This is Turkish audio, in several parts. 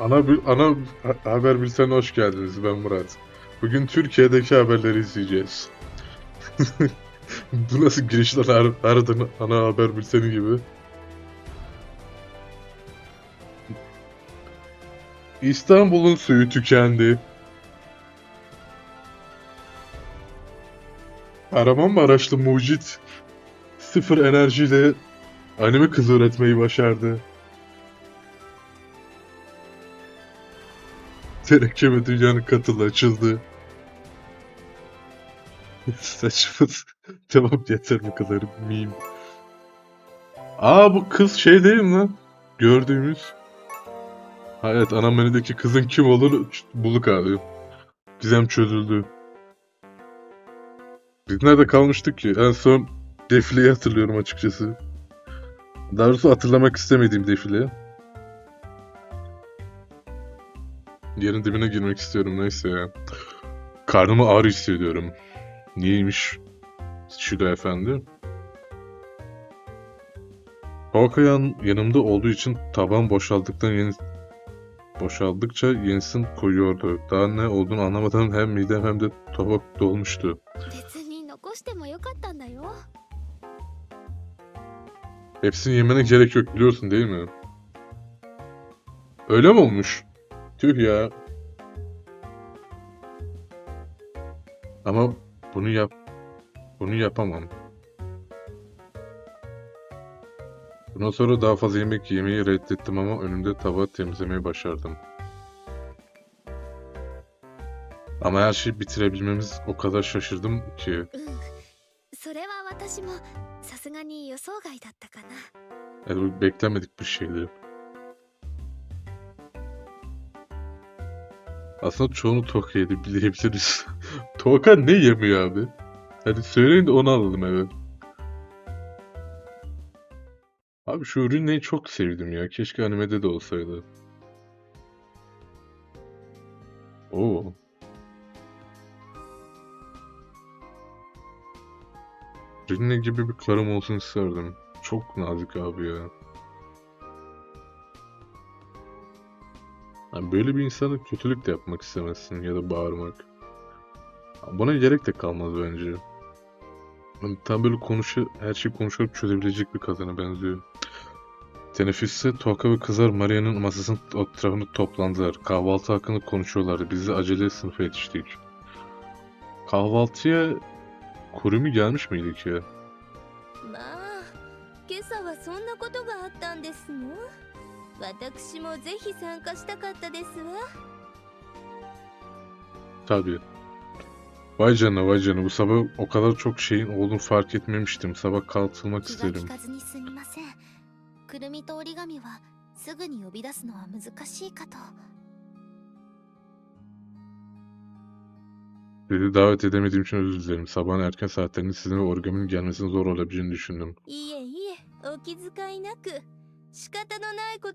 Ana ana ha- haber bültenine hoş geldiniz. Ben Murat. Bugün Türkiye'deki haberleri izleyeceğiz. Bu nasıl girişler her, harbiden ana haber bülteni gibi. İstanbul'un suyu tükendi. Kahramanmaraşlı mucit sıfır enerjiyle anime kızı üretmeyi başardı. Terekkeme dünyanın katılı açıldı. Saçma. tamam yeter bu kadar meme. Aa bu kız şey değil mi lan? Gördüğümüz. Ha, ana menüdeki kızın kim ç- bulduk abi. Gizem çözüldü. Biz nerede kalmıştık ki? En son defileyi hatırlıyorum açıkçası. Daha doğrusu hatırlamak istemediğim defile. yerin dibine girmek istiyorum neyse ya. Karnımı ağrı hissediyorum. Niyeymiş Şido efendi? Hawkeye'ın yanımda olduğu için taban boşaldıktan yeni boşaldıkça yenisini koyuyordu. Daha ne olduğunu anlamadan hem midem hem de tabak dolmuştu. Hepsini yemene gerek yok biliyorsun değil mi? Öyle mi olmuş? Tüh ya. Ama bunu yap bunu yapamam. Bundan sonra daha fazla yemek yemeyi reddettim ama önümde tava temizlemeyi başardım. Ama her şeyi bitirebilmemiz o kadar şaşırdım ki. Evet, beklenmedik bir şeydi. Aslında çoğunu Toka yedi bilebiliriz. Toka ne yemiyor abi? Hadi söyleyin de onu alalım eve. Abi şu ürünleri çok sevdim ya. Keşke animede de olsaydı. Oo. Rinne gibi bir karım olsun isterdim. Çok nazik abi ya. Yani böyle bir insana kötülük de yapmak istemezsin ya da bağırmak. Buna gerek de kalmaz bence. Yani tam böyle konuşu, her şeyi konuşarak çözebilecek bir kadına benziyor. Teneffüste Toka ve kızlar Maria'nın masasının etrafında toplandılar. Kahvaltı hakkında konuşuyorlardı. Biz de acele sınıfa yetiştik. Kahvaltıya Kurumi gelmiş miydi ki? まあ今朝はそんなことがあったんですの 私もぜひ参加したかったですわ Tabii. Vay canına vay canına bu sabah o kadar çok şeyin olduğunu fark etmemiştim. Sabah kalkılmak 気が利 isterim. かずにすみませんくるみと折り紙はすぐに呼び出すのは難しいかと Sizi davet edemediğim için özür dilerim. Sabahın erken saatlerinde sizin ve origaminin gelmesinin zor olabileceğini düşündüm. いえいえお気遣いなく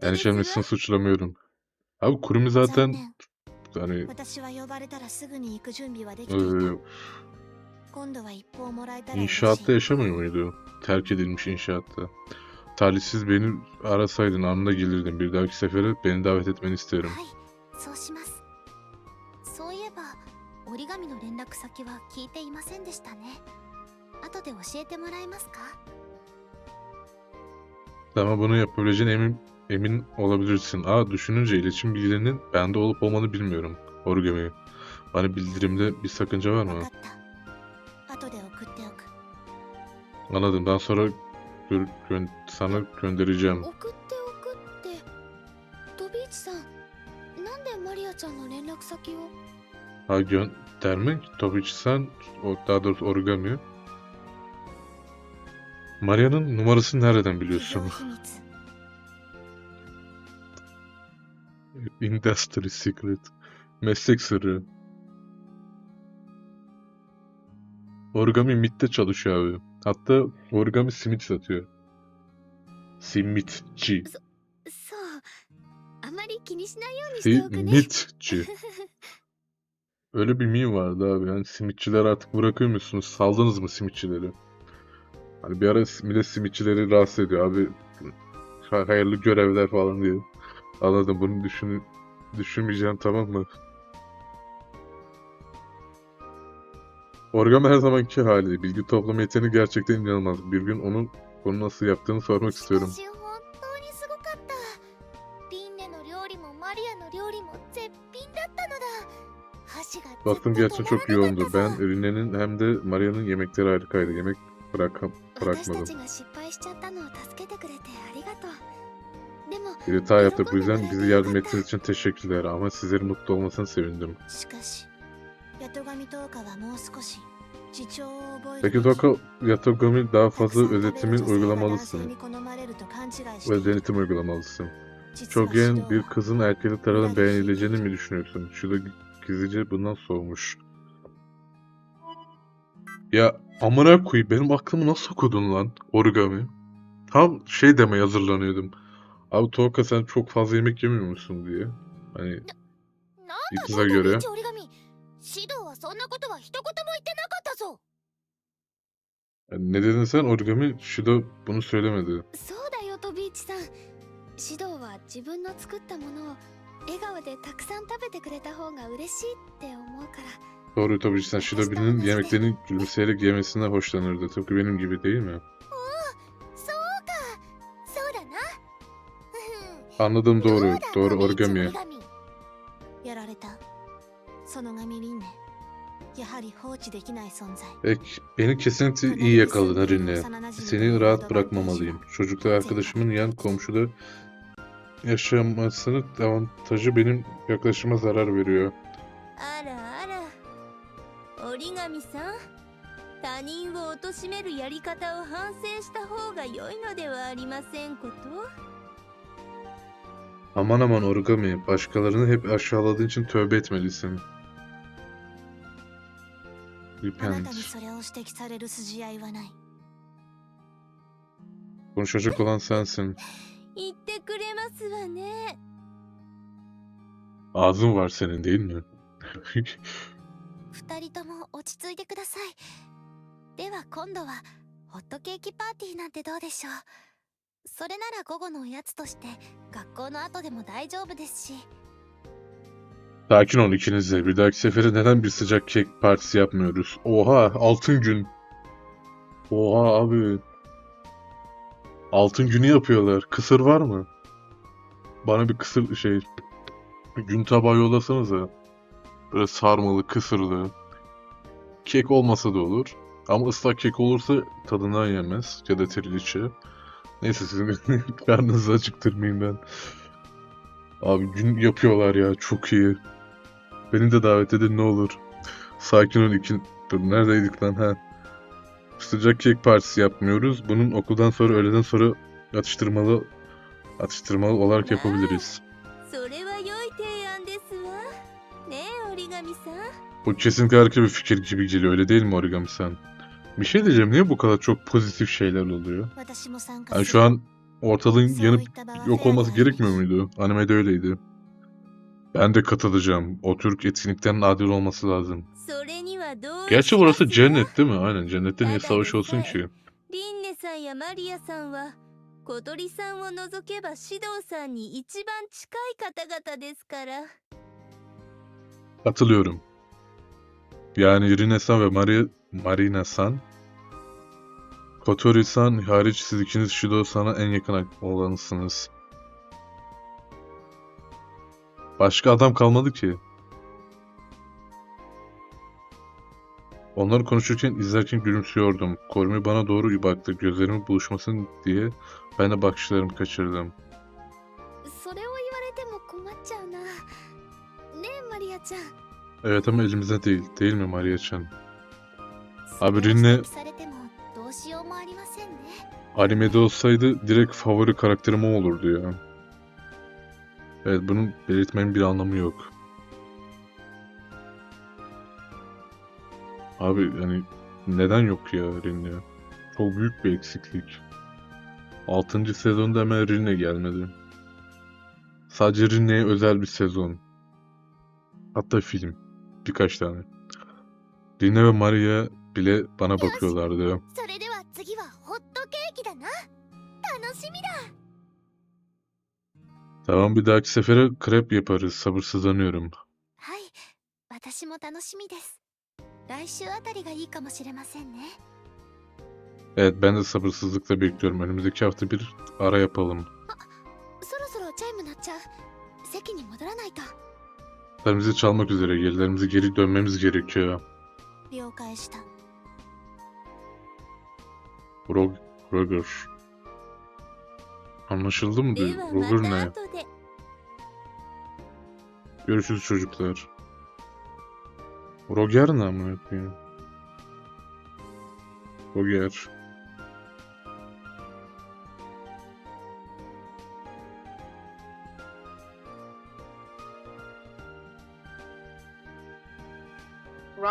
Endişelenmesini suçlamıyorum. Abi Kurumi zaten yani e, inşaatta yaşamıyor muydu? Terk edilmiş inşaatta. Talihsiz beni arasaydın anında gelirdim. Bir dahaki sefere beni davet etmeni isterim. 折り紙の連絡先は聞いていませんでしたね後で教えてもらえますか Ama bunu yapabileceğine emin, emin olabilirsin. A. Düşününce iletişim bilgilerinin bende olup olmadığını bilmiyorum. Origami. Bana bildirimde bir sakınca var mı? Anladım. Daha sonra gö gö sana göndereceğim. Ha göndermek? Tabii ki sen, daha doğrusu origami. Maria'nın numarasını nereden biliyorsun? Industry secret. Meslek sırrı. Origami MIT'te çalışıyor abi. Hatta origami simit satıyor. Simitçi. Simitçi. Öyle bir meme vardı abi. Yani simitçiler artık bırakıyor musunuz? Saldınız mı simitçileri? Hani bir ara millet simitçileri rahatsız ediyor abi hayırlı görevler falan diye. Anladım bunu düşün düşünmeyeceğim tamam mı? Orgam her zamanki hali. Bilgi toplama yeteneği gerçekten inanılmaz. Bir gün onun bunu nasıl yaptığını sormak istiyorum. Bastım gerçekten çok yoğundu. Ben ürünlerin hem de Maria'nın yemekleri harikaydı. Yemek bırakam bırakmadım. Bir hata yaptık bu yüzden bize yardım ettiğiniz için teşekkürler ama sizlerin mutlu olmasına sevindim. Peki Doka Yatogami daha fazla özetimin uygulamalısın ve denetim uygulamalısın. Çok genç bir kızın erkekli tarafından beğenileceğini mi düşünüyorsun? Şurada gizlice bundan soğumuş. Ya amına koyayım benim aklımı nasıl okudun lan origami? Tam şey demeye hazırlanıyordum. Abi Toka sen çok fazla yemek yemiyor musun diye. Hani なんだいつだより一折り紙指導はそんなことは一言も言ってなかったぞ yani ne dedin sen origami? Shido bunu söylemedi. そうだよトビーチさん指導は自分の作ったものを笑顔でたくさん食べてくれた方が嬉しいって思うから Doğru tabii sen Şilo birinin yemeklerini gülümseyerek yemesinden hoşlanırdı. Tıpkı benim gibi değil mi? Anladım doğru. Doğru origami. Ek, beni kesinlikle iyi yakaladın Rinne. Seni rahat bırakmamalıyım. Çocuklar arkadaşımın yan komşuda yaşamasının avantajı benim yaklaşıma zarar veriyor. Alo. あらあら折り紙さん他人を貶めるやり方を反省した方が良いのではありませんこと Aman aman origami, başkalarını hep aşağıladığın için tövbe etmelisin. あなたに Repent. それを指摘される筋合いはない Konuşacak olan sensin. 言ってくれますわね Ağzın var senin değil mi? 二人とも落ち着いてくださいでは今度はホットケーキパーティーなんてどうでしょうそれなら午後のおやつとして学校の後でも大丈夫ですし Sakin ol ikiniz de. Bir dahaki sefere neden bir sıcak kek partisi yapmıyoruz? Oha, altın gün. Oha abi. Altın günü yapıyorlar. Kısır var mı? Bana bir kısır şey gün tabağı yollasanıza. Böyle sarmalı, kısırlı. Kek olmasa da olur. Ama ıslak kek olursa tadından yenmez. Ya da trileçe. Neyse sizin karnınızı acıktırmayayım ben. Abi gün yapıyorlar ya çok iyi. Beni de davet edin ne olur. Sakin ol ikin. Dur neredeydik lan ha? Sıcak kek partisi yapmıyoruz. Bunun okuldan sonra öğleden sonra atıştırmalı atıştırmalı olarak yapabiliriz. Bu kesinlikle harika bir fikir gibi geliyor öyle değil mi Origami sen? Bir şey diyeceğim niye bu kadar çok pozitif şeyler oluyor? Yani şu an ortalığın yanıp yok olması gerekmiyor muydu? Animede öyleydi. Ben de katılacağım. O Türk etkinliklerin adil olması lazım. Gerçi burası cennet değil mi? Aynen cennette niye savaş olsun ki? Katılıyorum. Yani Rine-san ve Maria, Marina-san, Kotori-san hariç siz ikiniz Shido-san'a en yakın olanısınız. Başka adam kalmadı ki. Onlar konuşurken izlerken gülümsüyordum. Kormi bana doğru baktı. Gözlerimin buluşmasın diye ben de bakışlarımı kaçırdım. Evet ama elimizde değil. Değil mi Maria Chan? Abi Rinne animede olsaydı direkt favori karakterim o olurdu ya. Evet bunu belirtmenin bir anlamı yok. Abi yani neden yok ya Rinne? Çok büyük bir eksiklik. 6. sezonda hemen Rinne gelmedi. Sadece Rinne'ye özel bir sezon. Hatta film Birkaç tane. Rinne ve Maria bile bana bakıyorlardı. それでは次はホットケーキだな楽しみだ Tamam bir dahaki sefere krep yaparız. Sabırsızlanıyorum. はい私も楽しみです来週あたりがいいかもしれませんね Evet ben de sabırsızlıkla bekliyorum. Önümüzdeki hafta bir ara yapalım. そろそろチャイム鳴っちゃう席に戻らないと Saatlerimizi çalmak üzere gerilerimizi geri dönmemiz gerekiyor. Rog Roger. Anlaşıldı mı? Diyor? Roger ne? Görüşürüz çocuklar. Roger ne mi yapıyor? Roger.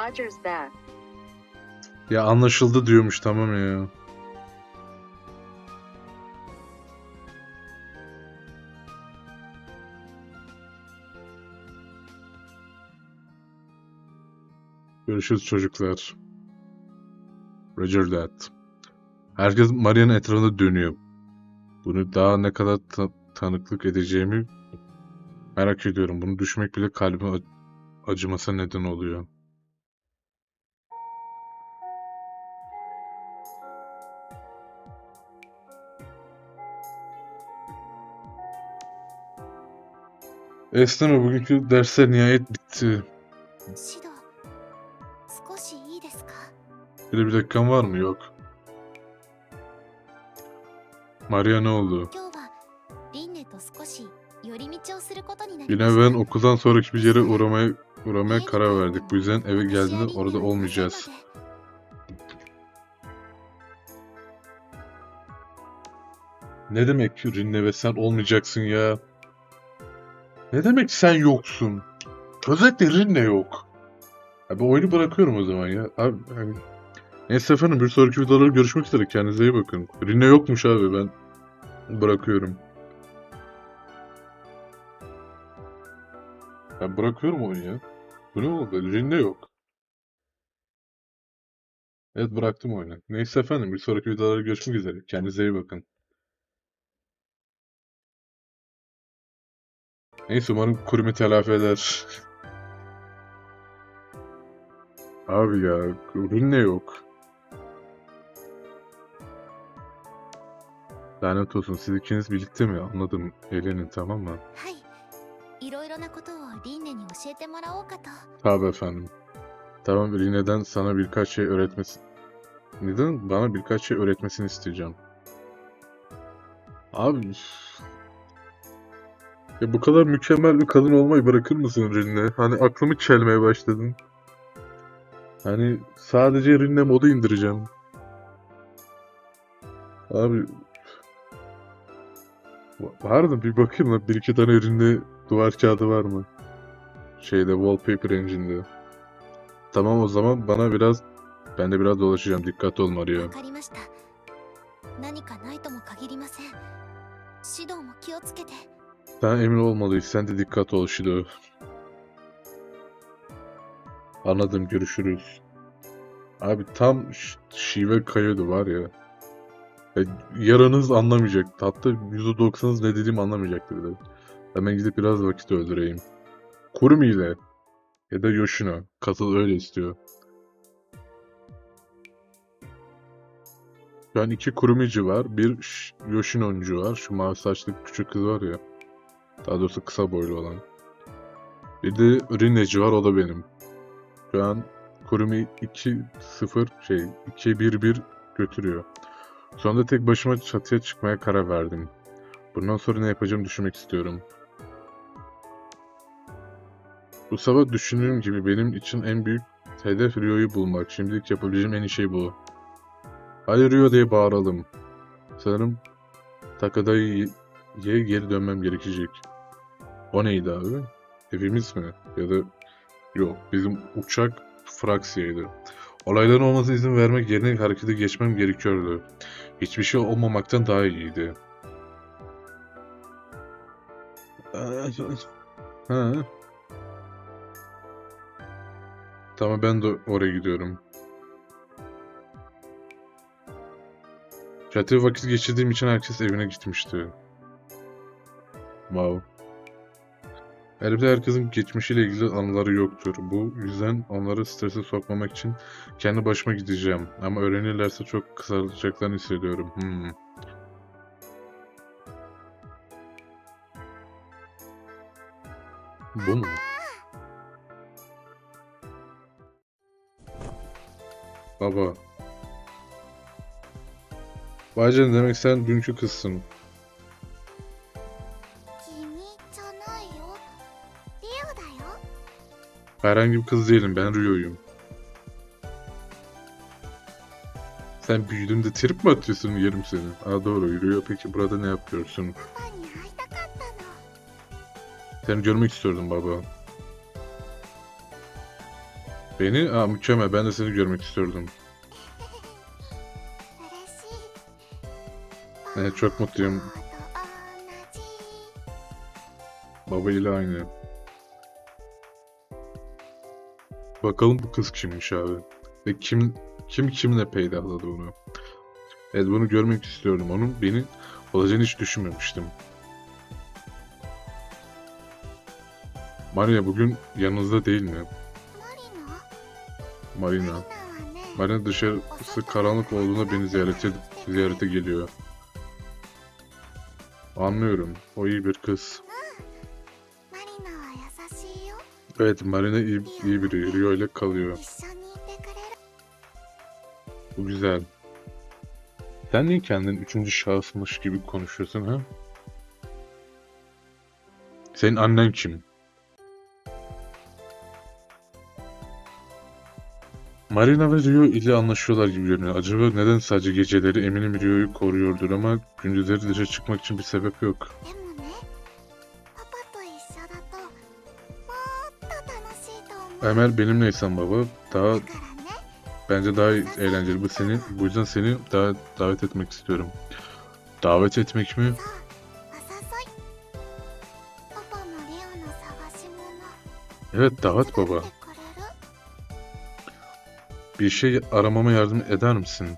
Roger's back. Ya anlaşıldı diyormuş tamam ya. Görüşürüz çocuklar. Roger that. Herkes Maria'nın etrafında dönüyor. Bunu daha ne kadar ta- tanıklık edeceğimi merak ediyorum. Bunu düşmek bile kalbime ac- acımasa neden oluyor. Esneme bugünkü dersler nihayet bitti. Böyle bir dakikan var mı? Yok. Maria ne oldu? Yine ben okuldan sonraki bir yere uğramaya, uğramaya karar verdik. Bu yüzden eve geldiğinde orada olmayacağız. Ne demek Rinne ve sen olmayacaksın ya? Ne demek sen yoksun? Özellikle Rinne yok. Abi oyunu bırakıyorum o zaman ya. Abi, hani... Neyse efendim bir sonraki videolarda görüşmek üzere. Kendinize iyi bakın. Rinne yokmuş abi ben bırakıyorum. Ben bırakıyorum oyunu ya. Bu ne oldu? Rinne yok. Evet bıraktım oyunu. Neyse efendim bir sonraki videolarda görüşmek üzere. Kendinize iyi bakın. Neyse umarım kurimi telafi eder. Abi ya ürün ne yok? Lanet olsun siz ikiniz birlikte mi? Anladım. Eğlenin tamam mı? Tabi efendim. Tamam Rine'den sana birkaç şey öğretmesi... Neden? Bana birkaç şey öğretmesini isteyeceğim. Abi ya bu kadar mükemmel bir kadın olmayı bırakır mısın Rinne? Hani aklımı çelmeye başladın. Hani sadece Rinne modu indireceğim. Abi... Vardı bir bakayım lan bir iki tane Rinne duvar kağıdı var mı? Şeyde Wallpaper Engine'de. Tamam o zaman bana biraz ben de biraz dolaşacağım. Dikkatli ol Maria. Sen emin olmalıyız. Sen de dikkat ol Şido. Anladım görüşürüz. Abi tam şive kayıyordu var ya. E, yaranız anlamayacak. Hatta %90'ınız ne dediğimi anlamayacaktır dedi. Hemen gidip biraz vakit öldüreyim. Kurumi ile ya da Yoshino. Katıl öyle istiyor. Şu an iki kurumici var. Bir Yoshino'ncu var. Şu mavi saçlı küçük kız var ya. Daha doğrusu kısa boylu olan. Bir de Rineci var o da benim. Şu an Kurumi 2-0 şey 2-1-1 götürüyor. Sonunda tek başıma çatıya çıkmaya karar verdim. Bundan sonra ne yapacağımı düşünmek istiyorum. Bu sabah düşündüğüm gibi benim için en büyük hedef Rio'yu bulmak. Şimdilik yapabileceğim en iyi şey bu. Hadi Rio diye bağıralım. Sanırım Takada'ya geri dönmem gerekecek. O neydi abi? Evimiz mi? Ya da yok bizim uçak Fraksia'ydı. Olayların olmasına izin vermek yerine harekete geçmem gerekiyordu. Hiçbir şey olmamaktan daha iyiydi. Ha. Tamam ben de oraya gidiyorum. Çatıya vakit geçirdiğim için herkes evine gitmişti. Wow. Elbette herkesin geçmişiyle ilgili anıları yoktur. Bu yüzden onları strese sokmamak için kendi başıma gideceğim. Ama öğrenirlerse çok kısalacaklarını hissediyorum. Hmm. Bu mu? Baba. Vay canına demek sen dünkü kızsın. Herhangi bir kız değilim ben Rio'yum. Sen büyüdüm de trip mi atıyorsun yerim seni? Aa doğru Rio peki burada ne yapıyorsun? Seni görmek istiyordum baba. Beni? Aa mükemmel ben de seni görmek istiyordum. Evet, çok mutluyum. Baba ile aynı. Bakalım bu kız kimmiş abi. Ve kim kim kimle peydahladı bunu. Evet bunu görmek istiyorum. Onun beni olacağını hiç düşünmemiştim. Maria bugün yanınızda değil mi? Marina. Marina dışarısı karanlık olduğunda beni ziyarete, ziyarete geliyor. Anlıyorum. O iyi bir kız. Evet Marina iyi, iyi biri. Rio ile kalıyor. Bu güzel. Sen niye kendin üçüncü şahısmış gibi konuşuyorsun ha? Senin annen kim? Marina ve Rio ile anlaşıyorlar gibi görünüyor. Acaba neden sadece geceleri eminim Rio'yu koruyordur ama gündüzleri dışarı çıkmak için bir sebep yok. Emel benimleysen baba daha bence daha eğlenceli bu seni. Bu yüzden seni daha davet etmek istiyorum. Davet etmek mi? Evet davet baba. Bir şey aramama yardım eder misin?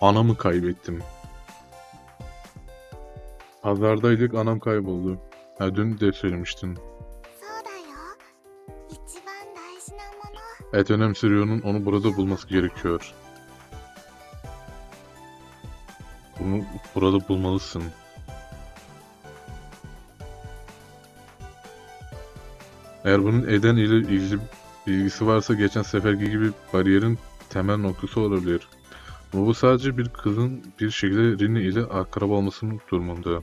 Anamı kaybettim. Pazardaydık anam kayboldu. Ha, dün de söylemiştin. Evet önemli Rio'nun onu burada bulması gerekiyor. Bunu burada bulmalısın. Eğer bunun Eden ile ilgili ilgisi varsa geçen seferki gibi bariyerin temel noktası olabilir. Ama bu sadece bir kızın bir şekilde Rinne ile akraba olmasının durumunda.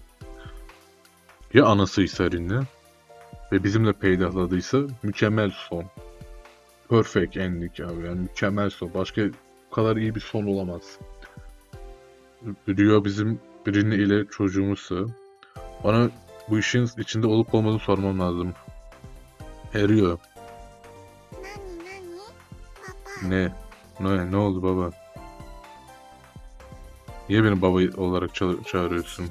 Ya anasıysa Rinne ve bizimle peydahladıysa mükemmel son perfect ending abi. Yani mükemmel son. Başka bu kadar iyi bir son olamaz. Rio bizim birini ile çocuğumuzsa bana bu işin içinde olup olmadığını sormam lazım. E, Rio. Ne? Ne? Ne oldu baba? Niye beni baba olarak ça çağırıyorsun?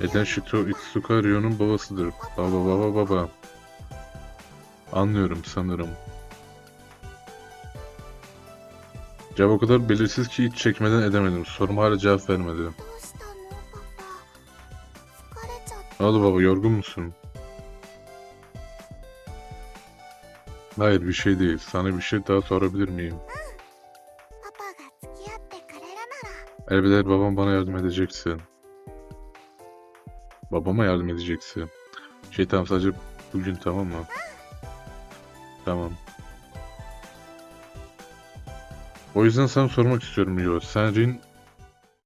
Neden Shito Itsuka Rio'nun babasıdır? Baba baba baba. Anlıyorum sanırım. Cevap o kadar belirsiz ki hiç çekmeden edemedim. Soruma hala cevap vermedi. Ne oldu baba yorgun musun? Hayır bir şey değil. Sana bir şey daha sorabilir miyim? Elbette babam bana yardım edeceksin. Babama yardım edeceksin. Şey tamam sadece bugün tamam mı? Tamam. O yüzden sana sormak istiyorum Yo. Sen Rin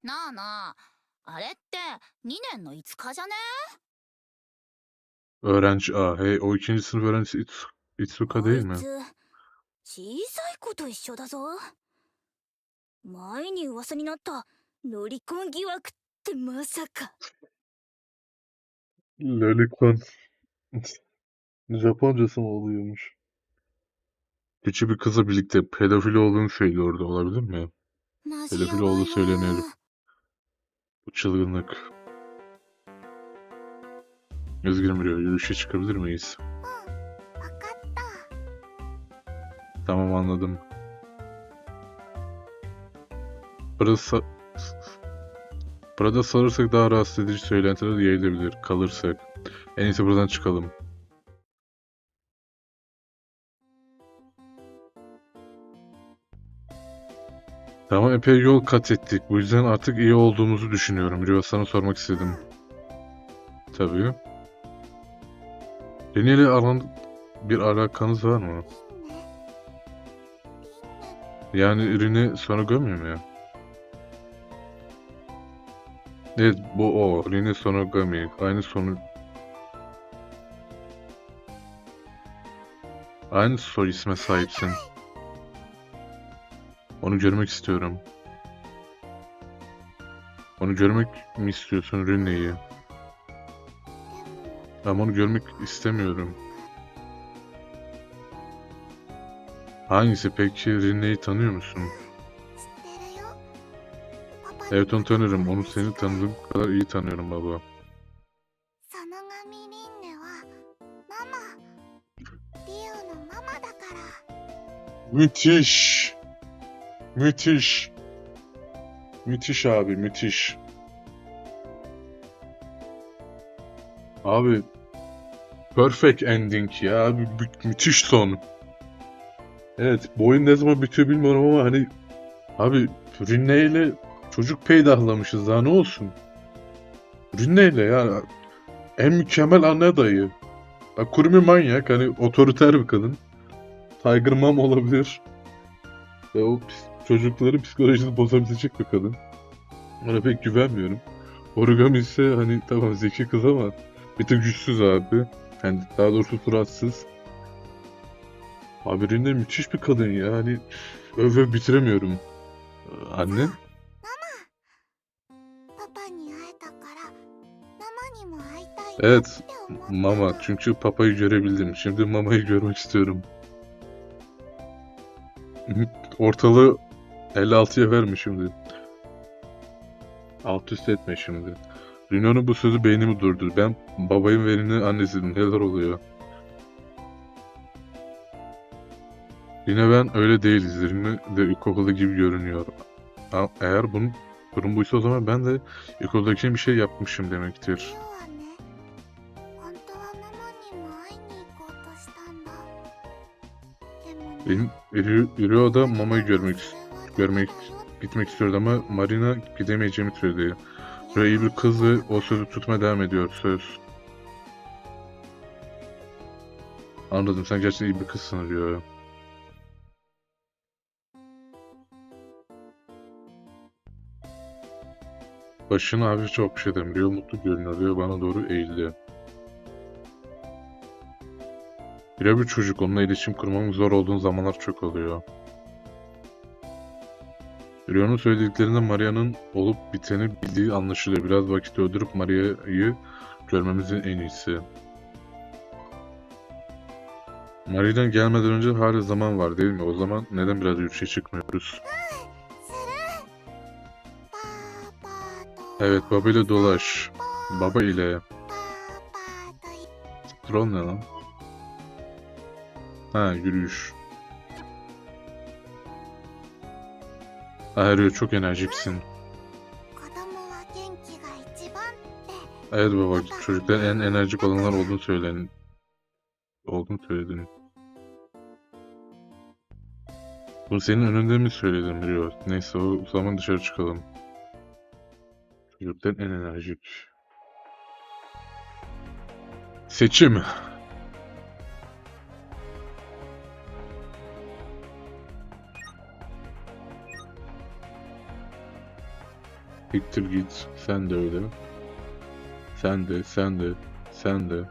なあなあ、あれって2年の5日じゃね öğrenci A. Hey o ikinci sınıf öğrencisi Itsu- Itsuka değil mi? こいつ小さい子と一緒だぞ前に噂になったロリコン疑惑ってまさか Lolicon. Japoncası mı oluyormuş? Küçük bir kızla birlikte pedofil olduğunu söylüyordu olabilir mi? Pedofil olduğu söyleniyordu. Bu çılgınlık. Üzgünüm Rio, yürüyüşe çıkabilir miyiz? Tamam anladım. Burası... Burada salırsak daha rahatsız edici söylentiler yayılabilir. Kalırsak. En iyisi buradan çıkalım. Tamam epey yol kat ettik. Bu yüzden artık iyi olduğumuzu düşünüyorum. Rio sana sormak istedim. Tabii. Rene ile aran bir alakanız var mı? Yani Rene sonra görmüyor mu ya? Evet bu o. Rene Sonogami. Aynı sonu... Aynı soy isme sahipsin. Onu görmek istiyorum. Onu görmek mi istiyorsun Rünne'yi? Ama onu görmek istemiyorum. Hangisi peki Rinne'yi tanıyor musun? Evet onu tanırım. Onu seni tanıdığım kadar iyi tanıyorum baba. Müthiş. Müthiş. Müthiş abi müthiş. Abi perfect ending ya abi mü- müthiş son. Evet bu oyun ne zaman bitiyor bilmiyorum ama hani abi Rinne ile çocuk peydahlamışız daha ne olsun. Rinne ile ya en mükemmel anne adayı. Bak Kurumi manyak hani otoriter bir kadın. Tiger Mom olabilir. Ve o pis- çocukların psikolojisini bozabilecek bir kadın. Ona pek güvenmiyorum. Origami ise hani tamam zeki kız ama bir tık güçsüz abi. Yani daha doğrusu suratsız. Abi Rinde müthiş bir kadın ya. Hani öv bitiremiyorum. Anne? Evet. Mama. Çünkü papayı görebildim. Şimdi mamayı görmek istiyorum. Ortalığı 56'ya verme şimdi. Alt üst etme şimdi. Rino'nun bu sözü beynimi durdur. Ben babayın verini annesinin neler oluyor? Yine ben öyle değiliz. Rino de ilkokulda gibi görünüyor. Eğer bunun durum buysa o zaman ben de ilkokuldaki bir şey yapmışım demektir. Benim Rio'da mamayı görmek istiyorum görmek gitmek istiyordu ama Marina gidemeyeceğimi söyledi. Ray bir kız ve o sözü tutmaya devam ediyor söz. Anladım sen gerçekten iyi bir kızsın diyor. Başını hafifçe okşadım şey diyor. Mutlu görünüyor diyor. Bana doğru eğildi. Bire bir çocuk onunla iletişim kurmamın zor olduğun zamanlar çok oluyor. Rion'un söylediklerinde Maria'nın olup biteni bildiği anlaşılıyor. Biraz vakit öldürüp Maria'yı görmemizin en iyisi. Maria'dan gelmeden önce hala zaman var değil mi? O zaman neden biraz yürüyüşe çıkmıyoruz? Evet baba ile dolaş. Baba ile. Troll ne lan? Ha yürüyüş. Aereo çok enerjiksin. Evet baba çocuklar en enerjik olanlar olduğunu söylenin. Olduğunu söyledin. Bunu senin önünde mi söyledim Rio? Neyse o zaman dışarı çıkalım. Çocuklar en enerjik. Seçim. Siktir git. Sen de öyle. Sen de, sen de, sen de.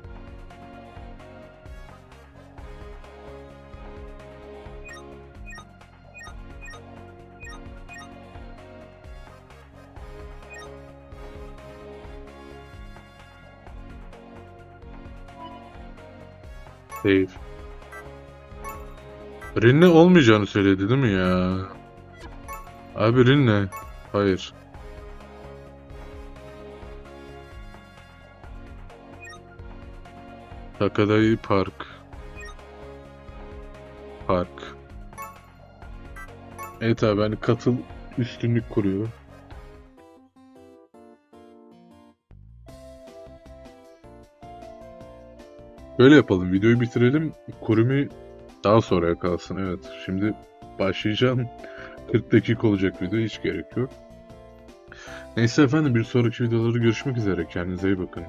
Save. Rinne olmayacağını söyledi değil mi ya? Abi Rinne. Hayır. Takadai Park. Park. Evet abi hani katıl üstünlük kuruyor. Böyle yapalım. Videoyu bitirelim. Kurumi daha sonraya kalsın. Evet. Şimdi başlayacağım. 40 dakika olacak video. Hiç gerek yok. Neyse efendim bir sonraki videoları görüşmek üzere. Kendinize iyi bakın.